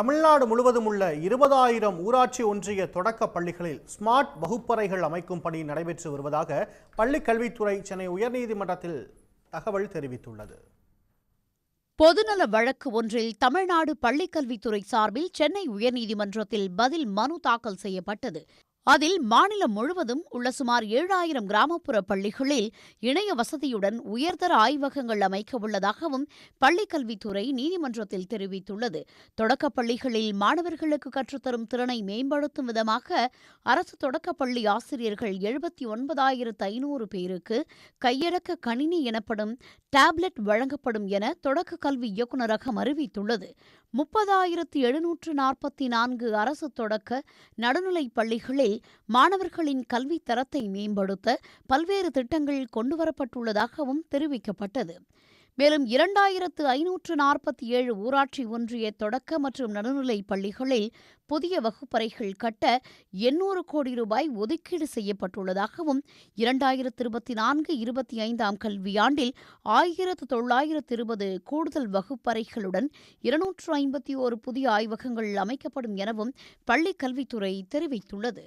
தமிழ்நாடு முழுவதும் உள்ள இருபதாயிரம் ஊராட்சி ஒன்றிய தொடக்க பள்ளிகளில் ஸ்மார்ட் வகுப்பறைகள் அமைக்கும் பணி நடைபெற்று வருவதாக பள்ளிக் கல்வித்துறை சென்னை உயர்நீதிமன்றத்தில் தகவல் தெரிவித்துள்ளது. பொதுநல வழக்கு ஒன்றில் தமிழ்நாடு பள்ளிக்கல்வித்துறை சார்பில் சென்னை உயர்நீதிமன்றத்தில் பதில் மனு தாக்கல் செய்யப்பட்டது. அதில் மாநிலம் முழுவதும் உள்ள சுமார் ஏழாயிரம் கிராமப்புற பள்ளிகளில் இணைய வசதியுடன் உயர்தர ஆய்வகங்கள் அமைக்க உள்ளதாகவும் பள்ளிக்கல்வித்துறை நீதிமன்றத்தில் தெரிவித்துள்ளது. தொடக்கப் பள்ளிகளில் மாணவர்களுக்கு கற்றுத்தரும் திறனை மேம்படுத்தும் விதமாக அரசு தொடக்கப்பள்ளி ஆசிரியர்கள் எழுபத்தி ஒன்பதாயிரத்து ஐநூறு பேருக்கு கையடக்க கணினி எனப்படும் டேப்லெட் வழங்கப்படும் என தொடக்க கல்வி இயக்குநரகம் அறிவித்துள்ளது. முப்பதாயிரத்து எழுநூற்று நாற்பத்தி நான்கு அரசு தொடக்க நடுநிலைப் பள்ளிகளில் மாணவர்களின் கல்வித் தரத்தை மேம்படுத்த பல்வேறு திட்டங்கள் கொண்டுவரப்பட்டுள்ளதாகவும் தெரிவிக்கப்பட்டது. மேலும் இரண்டாயிரத்து ஐநூற்று நாற்பத்தி ஏழு ஊராட்சி ஒன்றிய தொடக்க மற்றும் நடுநிலைப் பள்ளிகளில் புதிய வகுப்பறைகள் கட்ட எண்ணூறு கோடி ரூபாய் ஒதுக்கீடு செய்யப்பட்டுள்ளதாகவும் இரண்டாயிரத்து இருபத்தி நான்கு இருபத்தி ஐந்தாம் கல்வியாண்டில் ஆயிரத்து தொள்ளாயிரத்து இருபது கூடுதல் வகுப்பறைகளுடன் இருநூற்று ஐம்பத்தி ஓரு புதிய ஆய்வகங்கள் அமைக்கப்படும் எனவும் பள்ளிக் கல்வித்துறை தெரிவித்துள்ளது.